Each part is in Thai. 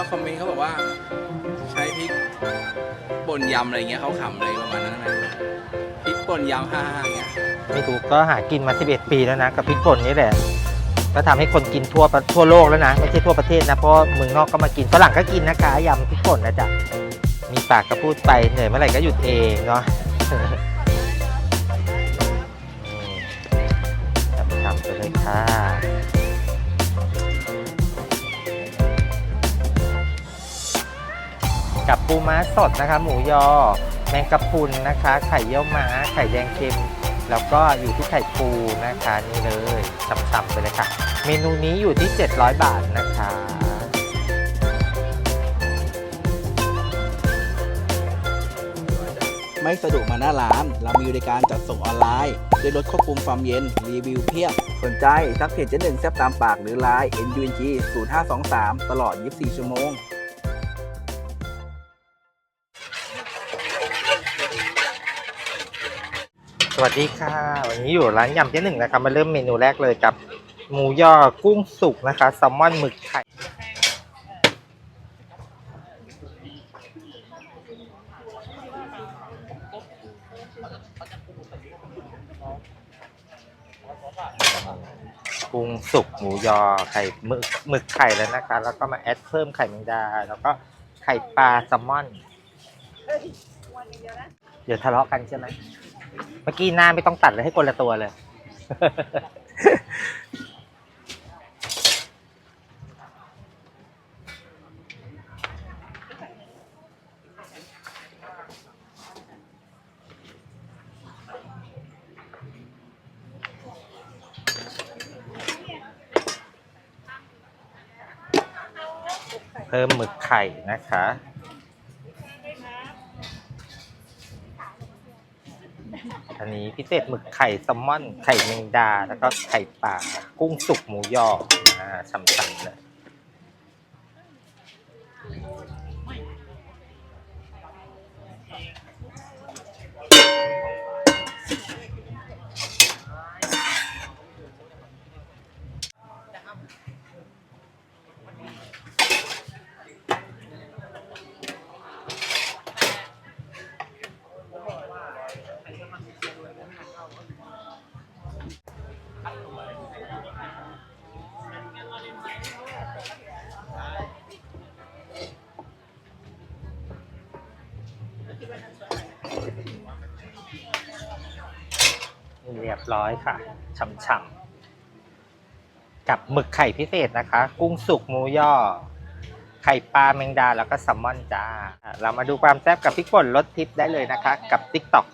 เขาคอมเมนต์เขาบอกว่า ใช้พริกป่นยำอะไรเงี้ยเขาขำอะไรประมาณนั้นนะพริกป่นยำฮ่าๆอย่างเงี้ยไม่ถูกก็หากินมา 11 ปีแล้วนะ กับพริกป่นนี่แหละก็ทำให้คนกินทั่วทั่วโลกแล้วนะ ไม่ใช่ทั่วประเทศนะ เพราะเมืองนอกก็มากินฝรั่งก็กินนะคะยำพริกป่นนะจ๊ะมีปากก็พูดไปเหนื่อยเมื่อไหร่ก็หยุดเองเนาะนี่ทำๆไปเลยค่ะ ปูม้าสดนะคะ หมูยอ แมงกะพรุนนะคะ ไข่เยี่ยวม้า ไข่แดงเค็ม แล้วก็อยู่ที่ไข่ปูนะคะนี่เลยฉ่ำๆไปเลยค่ะ เมนูนี้อยู่ที่ 700 บาทนะคะไม่สะดวกมาหน้าร้าน เรามีบริการจัดส่งออนไลน์ด้วยรถควบคุมความเย็น รีวิวเพียบ สนใจทักเพจเจ๊หนึ่งแซบตามปากหรือไลน์ NUNG 0523 ตลอด 24 ชั่วโมง สวัสดีค่ะ วันนี้อยู่ร้านยำเจ๊หนึ่งนะคะมาเริ่มเมนูแรกเลยกับ หมูยอกุ้งสุกนะคะแซลมอนหมึกไข่กุ้งสุกหมูยอไข่หมึกหมึกไข่แล้วนะคะ แล้วก็มาแอดเพิ่มไข่แมงดา แล้วก็ไข่ปลาแซลมอน เดี๋ยวทะเลาะกันใช่ไหม เมื่อกี้หน้าไม่ต้องตัดเลยให้คนละตัวเลย เพิ่มหมึกไข่นะคะ นี้พิเศษหมึกไข่แซลมอน ไข่แมงดา แล้วก็ไข่ปลากุ้งสุกหมูยออ่าช่ำๆเลย เรียบร้อยค่ะช่ำๆกับหมึกไข่พิเศษนะคะ กุ้งสุกหมูยอไข่ปลาแมงดาแล้วก็แซลมอนจ้า เรามาดูความแซ่บกับพริกป่นรสทิปได้เลยนะคะ กับ TikTok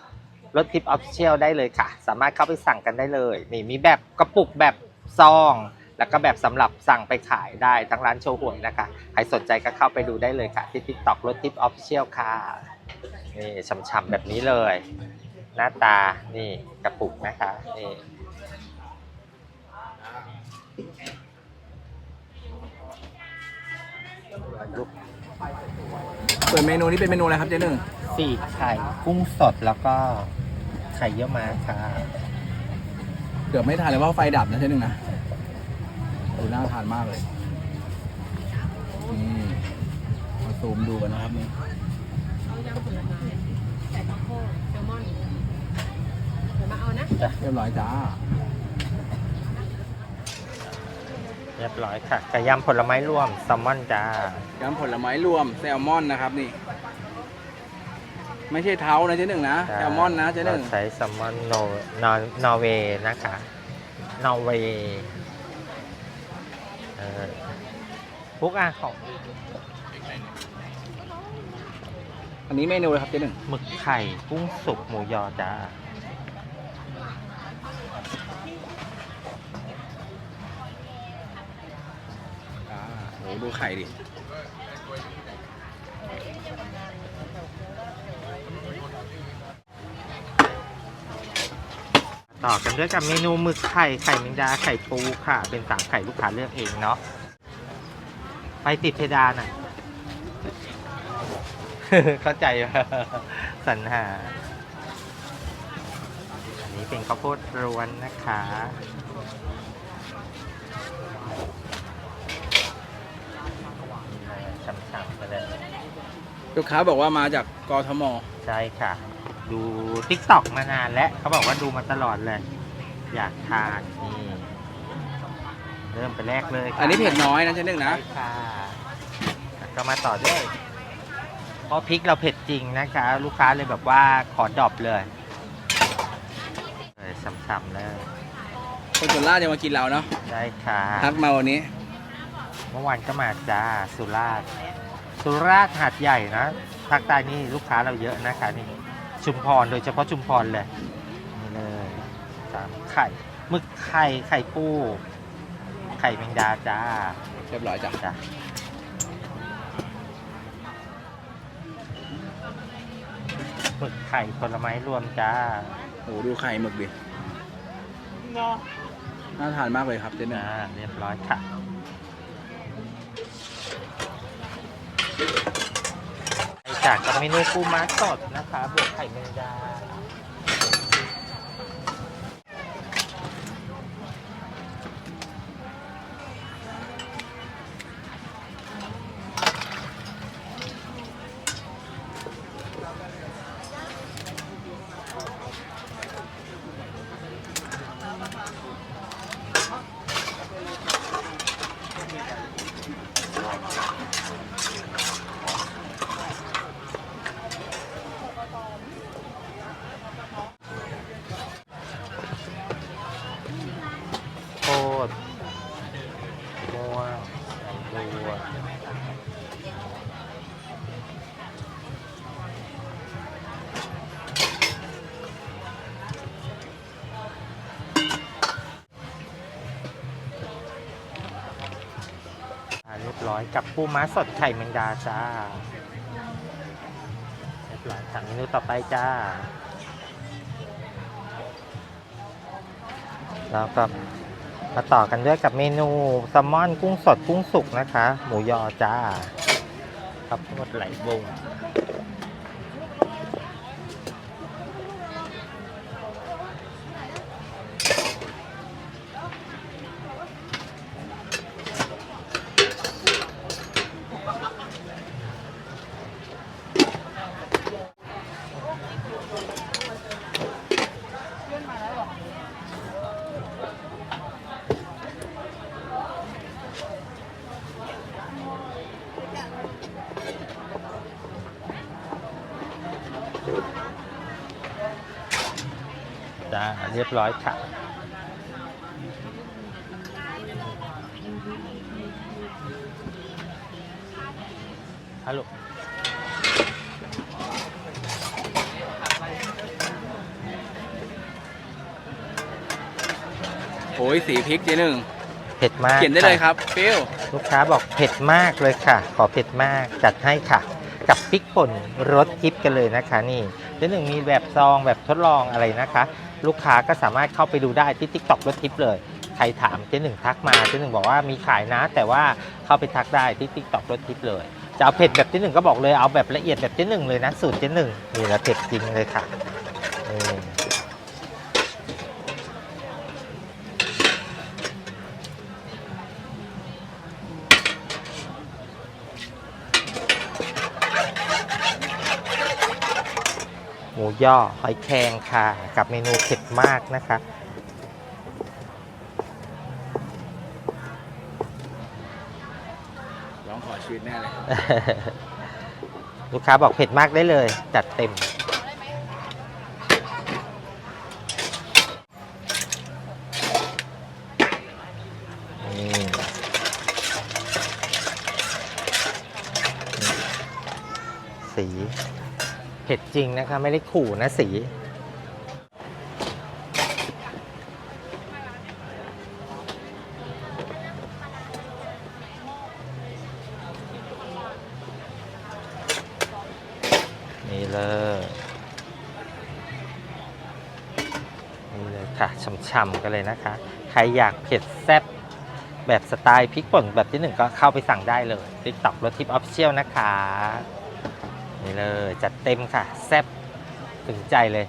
รสทิปออฟเชียลได้เลยค่ะ สามารถเข้าไปสั่งกันได้เลย นี่มีแบบกระปุกแบบซอง แล้วก็แบบสำหรับสั่งไปขายได้ทั้งร้านโชว์หวยนะคะ ใครสนใจก็เข้าไปดูได้เลยค่ะ ที่ TikTok รถทิปออฟเชียลค่ะ นี่ช่ำๆแบบนี้เลย หน้าตานี่กระปุกนะคะนี่ส่วนเมนูนี้เป็นเมนูอะไรครับเจ๊หนึ่งสี่ไข่กุ้งสดแล้วก็ไข่เยี่ยวม้าค่ะเกือบไม่ทานเลยว่าไฟดับนะเจ๊หนึ่งนะดูน่าทานมากเลยนี่มาซูมดูกันนะครับนี่ ยวมาเอานะเรียบร้อยจ้า เรียบร้อยค่ะไก่ยำผลไม้รวมแซลมอนจ้ายำผลไม้รวมแซลมอนนะครับนี่ ไม่ใช่เท้านะเจ๊หนึ่งนะจ้าแซลมอนนะเจ๊หนึ่งราใช้แซลมอนโนนอร์นอร์เวย์นะคะนอร์เวย์เออพวกอาของอันนี้เมนูเลยครับเจ๊หนึ่งหมึกไข่กุ้งสุกหมูยอจ้าอ่า โหดูไข่ดิต่อกันด้วยกับเมนูหมึกไข่ไข่แมงดาไข่ปูค่ะ เป็นสามไข่ลูกค้าเลือกเองเนาะไปติดเพดานอะ เข้าใจว่าสรรหา อันนี้เป็นข้าวโพดรวนนะคะ ช่ำๆไปเลย ลูกค้าบอกว่ามาจากกทม ใช่ค่ะ ดูทิกตอกมานานแล้วเขาบอกว่าดูมาตลอดเลย อยากทานนี่เริ่มไปแรกเลยค่ะอันนี้เผ็ดน้อยนะเจ๊หนึ่งนะ ใช่ค่ะแล้วก็มาต่อด้วยเพราะพริกเราเผ็ดจริงนะคะ ลูกค้าเลยแบบว่าขอดรอปเลยเลยช้ำๆเลยคนสุราษฎร์จะมากินเราเนาะ ได้ค่ะ ทักมาวันนี้ เมื่อวานก็มาจ้าสุราษฎร์ สุราษฎร์หาดใหญ่นะภาคใต้นี่ลูกค้าเราเยอะนะคะนี่ชุมพรโดยเฉพาะชุมพรเลยนี่เลยสามไข่หมึกไข่ไข่ปู ไข่แมงดาจ้าเรียบร้อยจ้ะจ้ะหมึกไข่ผลไม้รวมจ้าโอ้ดูไข่หมึกดิน่าทานมากเลยครับเจ๊หนึ่งจ้าเรียบร้อยค่ะไป จากกับเมนูปูม้าสดนะคะบวกไข่แมงดา กับปูม้าสดไข่แมงดาจ้าเรียบร้อยสั่งเมนูต่อไปจ้า แล้วก็มาต่อกันด้วยกับเมนูแซลมอนกุ้งสดกุ้งสุกนะคะ หมูยอจ้าครับนวดไหลบง จ้าเรียบร้อยค่ะ ฮัลโหลโอ้ยสีพริกเจ๊หนึ่งเผ็ดมากเขียนได้เลยครับเปรี้ยวลูกค้าบอกเผ็ดมากเลยค่ะ ขอเผ็ดมากจัดให้ค่ะกับ พริกป่นรสทิพย์กันเลยนะคะนี่เจ๊หนึ่งมีแบบซองแบบทดลองอะไรนะคะ ลูกค้าก็สามารถเข้าไปดูได้ที่ทิกตอกรสทิพย์เลยใครถามเจ๊หนึ่งทักมาเจ๊หนึ่งบอกว่ามีขายนะ แต่ว่าเข้าไปทักได้ที่ทิกตอกรสทิพย์เลยจะเอาเผ็ดแบบเจ๊หนึ่งก็บอกเลยเอาแบบละเอียดแบบเจ๊หนึ่งเลยนะสูตรเจ๊หนึ่งนี่แหละเผ็ดจริงเลยค่ะนี่ ย่อหอยแครงค่ะ กับเมนูเผ็ดมากนะคะ ร้องขอชีวิตแน่เลยลูกค้าบอกเผ็ดมากได้เลย จัดเต็ม นี่ สี เผ็ดจริงนะคะ ไม่ได้ขู่นะสี นี่เลยนี่เลยค่ะช่ำๆกันเลยนะคะ ใครอยากเผ็ดแซ่บแบบสไตล์พริกป่นแบบที่หนึ่งก็เข้าไปสั่งได้เลยติ๊กต็อกรถทิปออฟเชียลนะคะี่เลย จัดเต็มค่ะ แซ่บถึงใจเลย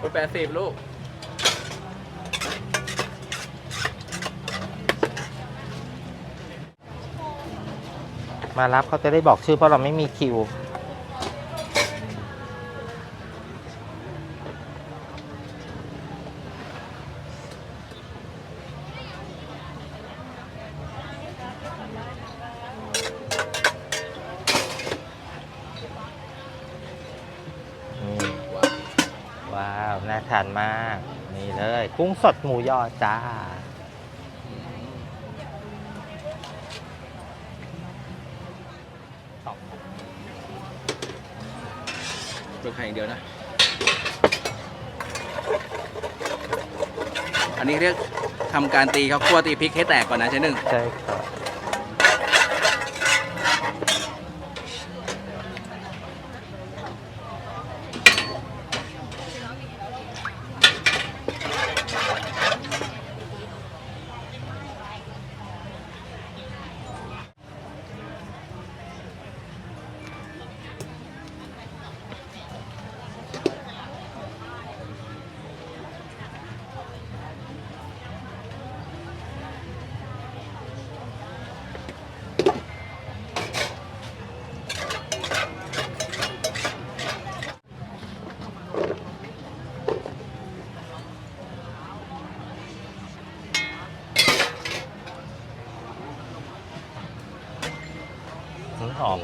คุณแลูก มารับเขาจะได้บอกชื่อเพราะเราไม่มีคิวนี่ว้าว น่าทานมาก นี่เลย กุ้งสดหมูยอจ้า ไข่อย่างเดียวนะ อันนี้เรียกทำการตีข้าวคั่วตีพริกให้แตกก่อนนะเจ๊หนึ่ง ใช่ครับ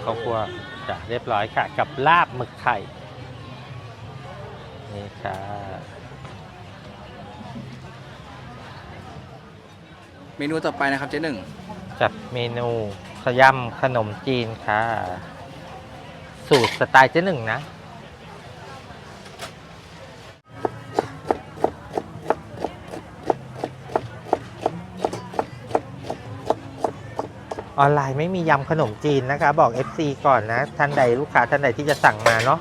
ข้าวคั่วจ้ะเรียบร้อยค่ะ กับลาบหมึกไข่นี่ค่ะเมนูต่อไปนะครับเจ๊หนึ่งจัดเมนูขยำขนมจีนค่ะ สูตรสไตล์เจ๊หนึ่งนะ ออนไลน์ไม่มียำขนมจีนนะคะ บอก FC ก่อนนะท่านใดลูกค้าท่านใดที่จะสั่งมาเนาะ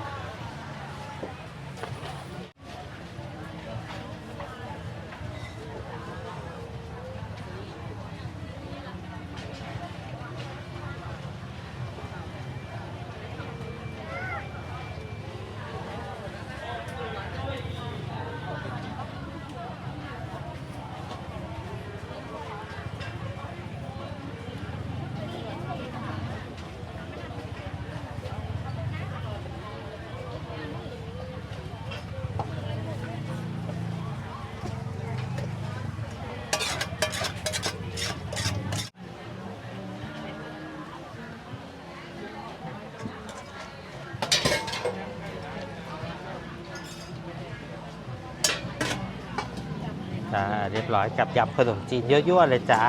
เรียบร้อยกับยำขนมจีนยั่วๆเลยจ้า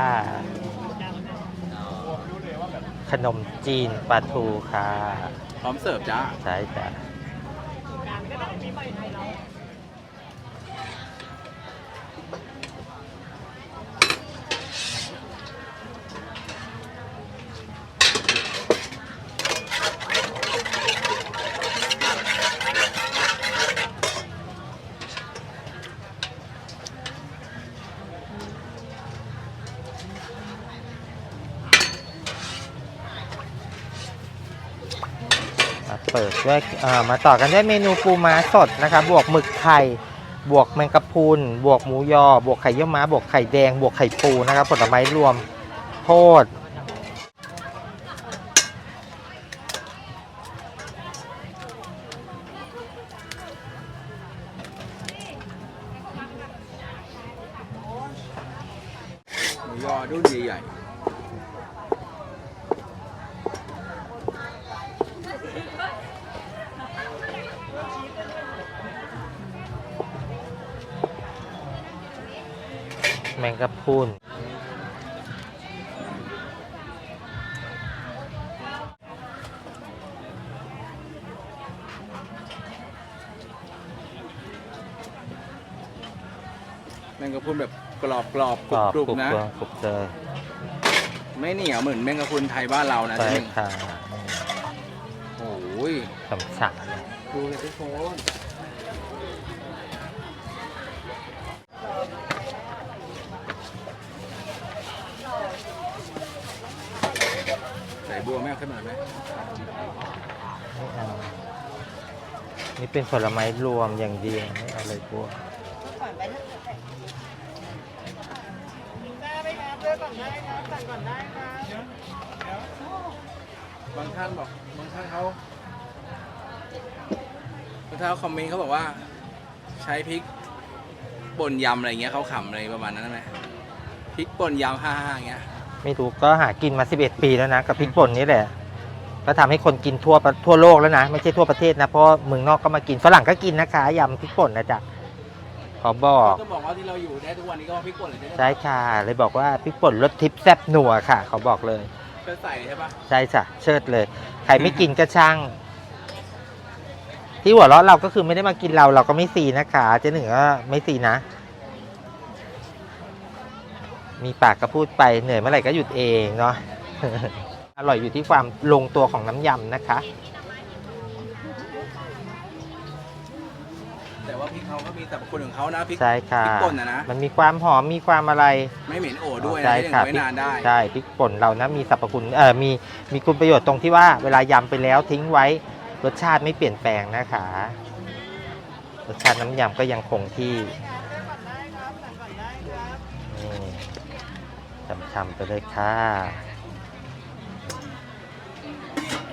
ขนมจีนปลาทูค่ะ พร้อมเสิร์ฟจ้า ใช่จ้ะ เปิดด้วยมาต่อกันด้วยเมนูปูม้าสดนะคะบวกหมึกไข่ บวกแมงกะพรุนบวกหมูยอ บวกไข่เยี่ยวม้า บวกไข่แดง บวกไข่ปูนะครับผลไม้รวมโพด มงกะพรุนๆแมงกะพรุนแบบกรอบกรอบๆกกรอบรุบกรุบๆนะ กรอบกรุบเจอไม่เหนียวเหมือนแมงกะพรุนไทยบ้านเรานะใช่เจ๊หนึ่งค่ะโอ้ยฉ่ำๆเลยดูเลยทุกคน ส่บัวแม่เอาขึ้นมาไหมไม่เอานี่เป็นผลไม้รวมอย่างเดียวไม่เอาเลยพวกบางท่านบอกบางท่านเขาบางท่านเขาคอมเมนต์เขาบอกว่า ใช้พริกป่นยำอะไรเงี้ยเขาขำอะไรประมาณนั้นไหมพริกป่นยำฮ่าๆอย่างเงี้ย ไม่รู้ก็หากินมา 11 ปีแล้วนะ กับพริกป่นนี่แหละก็ทำให้คนกินทั่วประทั่วโลกแล้วนะ ไม่ใช่ทั่วประเทศนะ เพราะเมืองนอกก็มากินฝรั่งก็กินนะคะยำพริกป่นนะจ๊ะขอบอกก็บอกว่าที่เราอยู่ได้ทุกวันนี้ก็เพราะพริกป่นเลยใช่ไหมใช่ค่ะ เลยบอกว่าพริกป่นรสทิพย์แซ่บหนัวค่ะเขาบอกเลยก็ใส่ใช่ปะใช่จ้ะเชิดเลยใครไม่กินก็ช่าง ที่หัวเราะเราก็คือไม่ได้มากินเราเราก็ไม่ซีนะคะเจ๊หนึ่งก็ไม่ซีนะ มีปากก็พูดไปเหนื่อยเมื่อไหร่ก็หยุดเองเนาะอร่อยอยู่ที่ความลงตัวของน้ำยำนะคะ แต่ว่าพริกเขาก็มีสรรพคุณของเขานะพริกใช่ค่ะ พริกป่นนะนะมันมีความหอมมีความอะไรไม่เหม็นโอด้วยใช่นะยังค่ะไว้นานได้ใช่พริกป่นเรานะมีสรรพคุณเออมีมีคุณประโยชน์ตรงที่ว่าเวลายำไปแล้วทิ้งไว้รสชาติไม่เปลี่ยนแปลงนะคะ รสชาติน้ำยำก็ยังคงที่ นี่ช่ำไปเลยค่ะ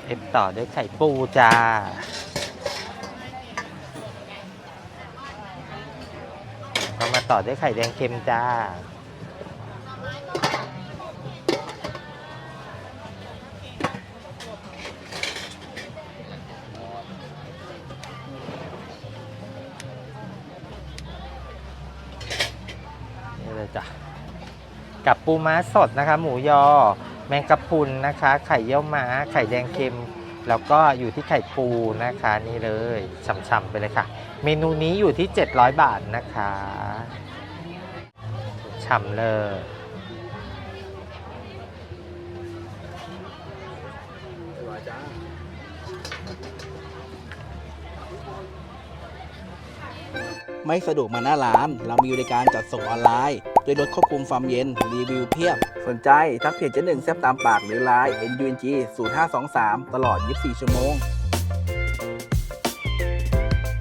เอฟต่อด้วยไข่ปูจ้า เรามาต่อด้วยไข่แดงเค็มจ้า กับปูม้าสดนะคะ หมูยอ แมงกะพรุนนะคะ ไข่เยี่ยวม้า ไข่แดงเค็ม แล้วก็อยู่ที่ไข่ปูนะคะนี่เลยช่ำๆไปเลยค่ะ เมนูนี้อยู่ที่ 700 บาทนะคะฉ่ำเลยไม่สะดวกมาหน้าร้าน เรามีบริการจัดส่งออนไลน์ ด้วยรถควบคุมความเย็น รีวิวเพียบ สนใจ ทักเพจเจ๊หนึ่งแซบตามปากหรือไลน์ NUNG 0523 ตลอด 24 ชั่วโมง